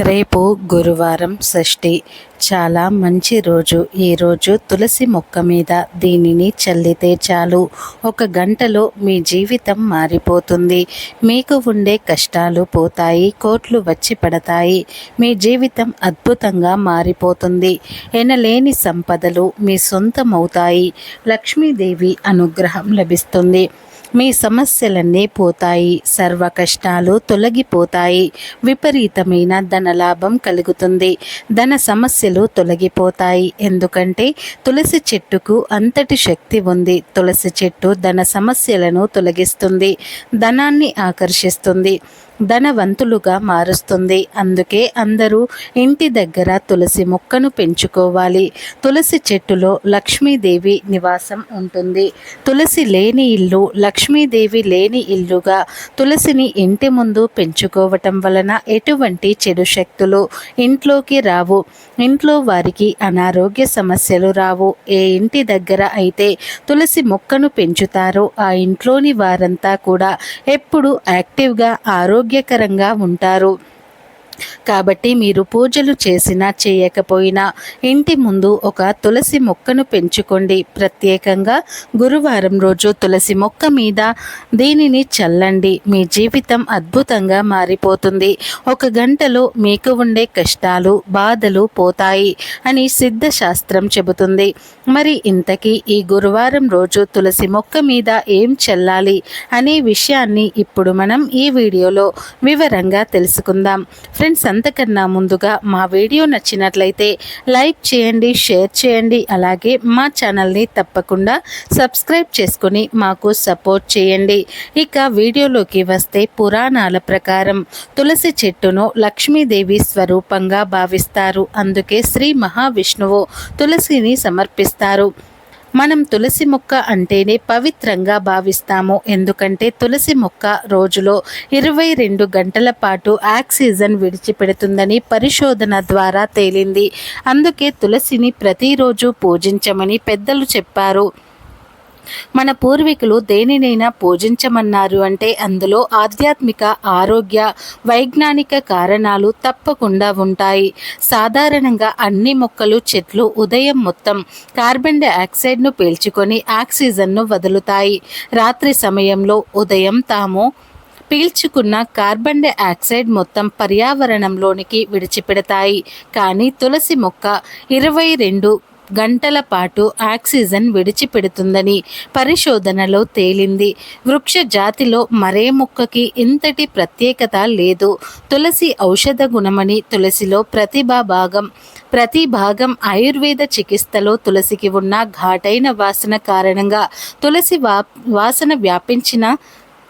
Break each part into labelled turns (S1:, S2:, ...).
S1: రేపు గురువారం షష్ఠి. చాలా మంచి రోజు. ఈరోజు తులసి మొక్క మీద దీనిని చల్లితే చాలు. ఒక గంటలో మీ జీవితం మారిపోతుంది. మీకు ఉండే కష్టాలు పోతాయి కోట్లు వచ్చి పడతాయి. మీ జీవితం అద్భుతంగా మారిపోతుంది. ఎనలేని సంపదలు మీ సొంతమవుతాయి. లక్ష్మీదేవి అనుగ్రహం లభిస్తుంది. మీ సమస్యలన్నీ పోతాయి. సర్వ కష్టాలు తొలగిపోతాయి. విపరీతమైన ధనలాభం కలుగుతుంది. ధన సమస్యలు తొలగిపోతాయి. ఎందుకంటే తులసి చెట్టుకు అంతటి శక్తి ఉంది. తులసి చెట్టు ధన సమస్యలను తొలగిస్తుంది. ధనాన్ని ఆకర్షిస్తుంది. ధనవంతులుగా మారుస్తుంది. అందుకే అందరూ ఇంటి దగ్గర తులసి మొక్కను పెంచుకోవాలి. తులసి చెట్టులో లక్ష్మీదేవి నివాసం ఉంటుంది. తులసి లేని ఇల్లు లక్ష్మీదేవి లేని ఇల్లుగా తులసిని ఇంటి ముందు పెంచుకోవటం వలన ఎటువంటి చెడు శక్తులు ఇంట్లోకి రావు. ఇంట్లో వారికి అనారోగ్య సమస్యలు రావు. ఏ ఇంటి దగ్గర అయితే తులసి మొక్కను పెంచుతారో ఆ ఇంట్లోని వారంతా కూడా ఎప్పుడు యాక్టివ్గా ఆరోగ్య ఆరోగ్యకరంగా ఉంటారు. కాబట్టి మీరు పూజలు చేసినా చేయకపోయినా ఇంటి ముందు ఒక తులసి మొక్కను పెంచుకోండి. ప్రత్యేకంగా గురువారం రోజు తులసి మొక్క మీద దీనిని చల్లండి. మీ జీవితం అద్భుతంగా మారిపోతుంది. ఒక గంటలో మీకు ఉండే కష్టాలు బాధలు పోతాయి అని సిద్ధ శాస్త్రం చెబుతుంది. మరి ఇంతకీ ఈ గురువారం రోజు తులసి మొక్క మీద ఏం చల్లాలి అనే విషయాన్ని ఇప్పుడు మనం ఈ వీడియోలో వివరంగా తెలుసుకుందాం. ఫ్రెండ్స్ అంతకన్నా ముందుగా మా వీడియో నచ్చినట్లయితే లైక్ చేయండి షేర్ చేయండి అలాగే మా ఛానల్ని తప్పకుండా సబ్స్క్రైబ్ చేసుకొని మాకు సపోర్ట్ చేయండి. ఇక వీడియోలోకి వస్తే పురాణాల ప్రకారం తులసి చెట్టును లక్ష్మీదేవి స్వరూపంగా భావిస్తారు. అందుకే శ్రీ మహావిష్ణువు తులసిని సమర్పిస్తారు. మనం తులసి మొక్క అంటేనే పవిత్రంగా భావిస్తాము. ఎందుకంటే తులసి మొక్క రోజులో ఇరవై రెండు గంటల పాటు ఆక్సిజన్ విడిచిపెడుతుందని పరిశోధన ద్వారా తేలింది. అందుకే తులసిని ప్రతిరోజు పూజించమని పెద్దలు చెప్పారు. మన పూర్వీకులు దేనినైనా పూజించమన్నారు అంటే అందులో ఆధ్యాత్మిక ఆరోగ్య వైజ్ఞానిక కారణాలు తప్పకుండా ఉంటాయి. సాధారణంగా అన్ని మొక్కలు చెట్లు ఉదయం మొత్తం కార్బన్ డైఆక్సైడ్ను పీల్చుకొని ఆక్సిజన్ను వదులుతాయి. రాత్రి సమయంలో ఉదయం తాము పీల్చుకున్న కార్బన్ డైఆక్సైడ్ మొత్తం పర్యావరణంలోనికి విడిచిపెడతాయి. కానీ తులసి మొక్క ఇరవై రెండు గంటల పాటు ఆక్సిజన్ విడిచిపెడుతుందని పరిశోధనలో తేలింది. వృక్ష జాతిలో మరే మొక్కకి ఇంతటి ప్రత్యేకత లేదు. తులసి ఔషధ గుణమని తులసిలో ప్రతిభా భాగం. ప్రతి భాగం ఆయుర్వేద చికిత్సలో తులసికి ఉన్న ఘాటైన వాసన కారణంగా తులసి వా వాసన వ్యాపించిన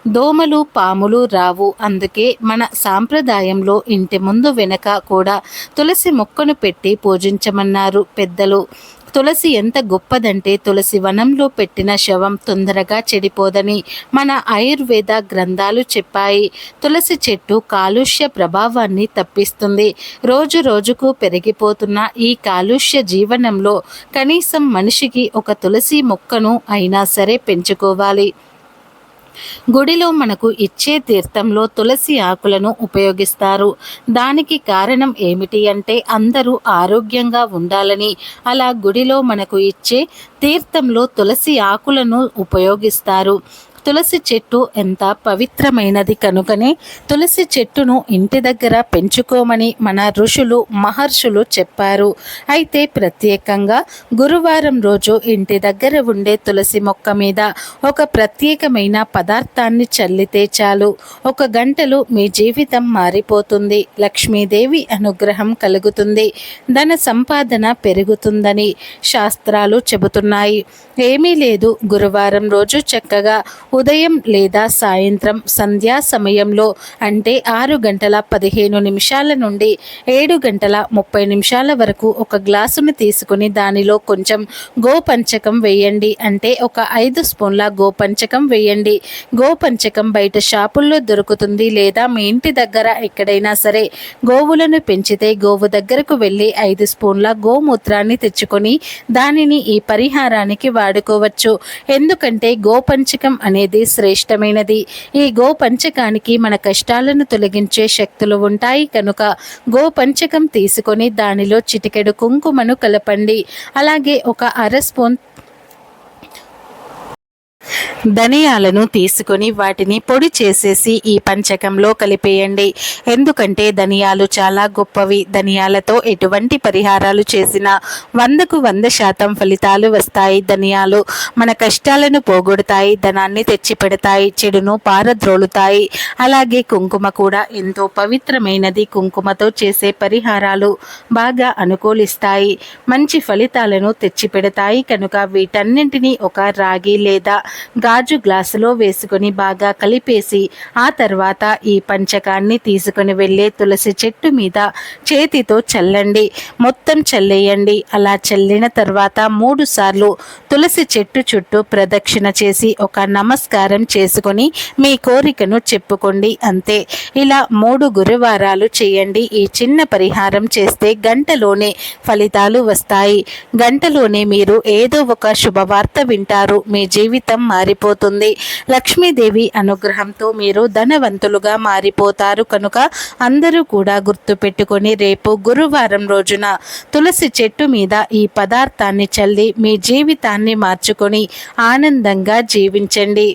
S1: దోమలు పాములు రావు. అందుకే మన సాంప్రదాయంలో ఇంటి ముందు వెనక కూడా తులసి మొక్కను పెట్టి పూజించమన్నారు పెద్దలు. తులసి ఎంత గొప్పదంటే తులసి వనంలో పెట్టిన శవం తొందరగా చెడిపోదని మన ఆయుర్వేద గ్రంథాలు చెప్పాయి. తులసి చెట్టు కాలుష్య ప్రభావాన్ని తప్పిస్తుంది. రోజు రోజుకు పెరిగిపోతున్న ఈ కాలుష్య జీవనంలో కనీసం మనిషికి ఒక తులసి మొక్కను అయినా సరే పెంచుకోవాలి. గుడిలో మనకు ఇచ్చే తీర్థంలో తులసి ఆకులను ఉపయోగిస్తారు. దానికి కారణం ఏమిటి అంటే అందరూ ఆరోగ్యంగా ఉండాలని. అలా గుడిలో మనకు ఇచ్చే తీర్థంలో తులసి ఆకులను ఉపయోగిస్తారు. తులసి చెట్టు ఎంత పవిత్రమైనది కనుకనే తులసి చెట్టును ఇంటి దగ్గర పెంచుకోమని మన ఋషులు మహర్షులు చెప్పారు. అయితే ప్రత్యేకంగా గురువారం రోజు ఇంటి దగ్గర ఉండే తులసి మొక్క మీద ఒక ప్రత్యేకమైన పదార్థాన్ని చల్లితే చాలు. ఒక గంటలో మీ జీవితం మారిపోతుంది. లక్ష్మీదేవి అనుగ్రహం కలుగుతుంది. ధన సంపాదన పెరుగుతుందని శాస్త్రాలు చెబుతున్నాయి. ఏమీ లేదు. గురువారం రోజు చక్కగా ఉదయం లేదా సాయంత్రం సంధ్యా సమయంలో అంటే ఆరు గంటల పదిహేను నిమిషాల నుండి ఏడు గంటల ముప్పై నిమిషాల వరకు ఒక గ్లాసును తీసుకుని దానిలో కొంచెం గోపంచకం వేయండి. అంటే ఒక ఐదు స్పూన్ల గోపంచకం వేయండి. గోపంచకం బయట షాపుల్లో దొరుకుతుంది లేదా మీ ఇంటి దగ్గర ఎక్కడైనా సరే గోవులను పెంచితే గోవు దగ్గరకు వెళ్ళి ఐదు స్పూన్ల గోమూత్రాన్ని తెచ్చుకొని దానిని ఈ పరిహారానికి వాడుకోవచ్చు. ఎందుకంటే గోపంచకం అనే అనేది శ్రేష్టమైనది. ఈ గో పంచకానికి మన కష్టాలను తొలగించే శక్తులు ఉంటాయి. కనుక గో పంచకం తీసుకొని దానిలో చిటికెడు కుంకుమను కలపండి. అలాగే ఒక అర స్పూన్ ధనియాలను తీసుకొని వాటిని పొడి చేసేసి ఈ పంచకంలో కలిపేయండి. ఎందుకంటే ధనియాలు చాలా గొప్పవి. ధనియాలతో ఎటువంటి పరిహారాలు చేసినా వందకు వంద శాతం ఫలితాలు వస్తాయి ధనియాలు. మన కష్టాలను పోగొడతాయి ధనాన్ని తెచ్చిపెడతాయి చెడును పారద్రోలుతాయి. అలాగే కుంకుమ కూడా ఎంతో పవిత్రమైనది. కుంకుమతో చేసే పరిహారాలు బాగా అనుకూలిస్తాయి. మంచి ఫలితాలను తెచ్చిపెడతాయి. కనుక వీటన్నింటినీ ఒక రాగి లేదా గాజు గ్లాసులో వేసుకొని బాగా కలిపేసి ఆ తర్వాత ఈ పంచకాన్ని తీసుకొని వెళ్ళే తులసి చెట్టు మీద చేతితో చల్లండి. మొత్తం చల్లేయండి. అలా చల్లిన తర్వాత మూడు సార్లు తులసి చెట్టు చుట్టూ ప్రదక్షిణ చేసి ఒక నమస్కారం చేసుకొని మీ కోరికను చెప్పుకోండి. అంతే. ఇలా మూడు గురువారాలు చేయండి. ఈ చిన్న పరిహారం చేస్తే గంటలోనే ఫలితాలు వస్తాయి. గంటలోనే మీరు ఏదో ఒక శుభవార్త వింటారు. మీ జీవితం మారిపో మారిపోతుంది. లక్ష్మీదేవి అనుగ్రహంతో మీరు ధనవంతులుగా మారిపోతారు కనుక అందరూ కూడా గుర్తుపెట్టుకొని రేపు గురువారం రోజున తులసి చెట్టు మీద ఈ పదార్థాన్ని చల్లి మీ జీవితాన్ని మార్చుకొని ఆనందంగా జీవించండి.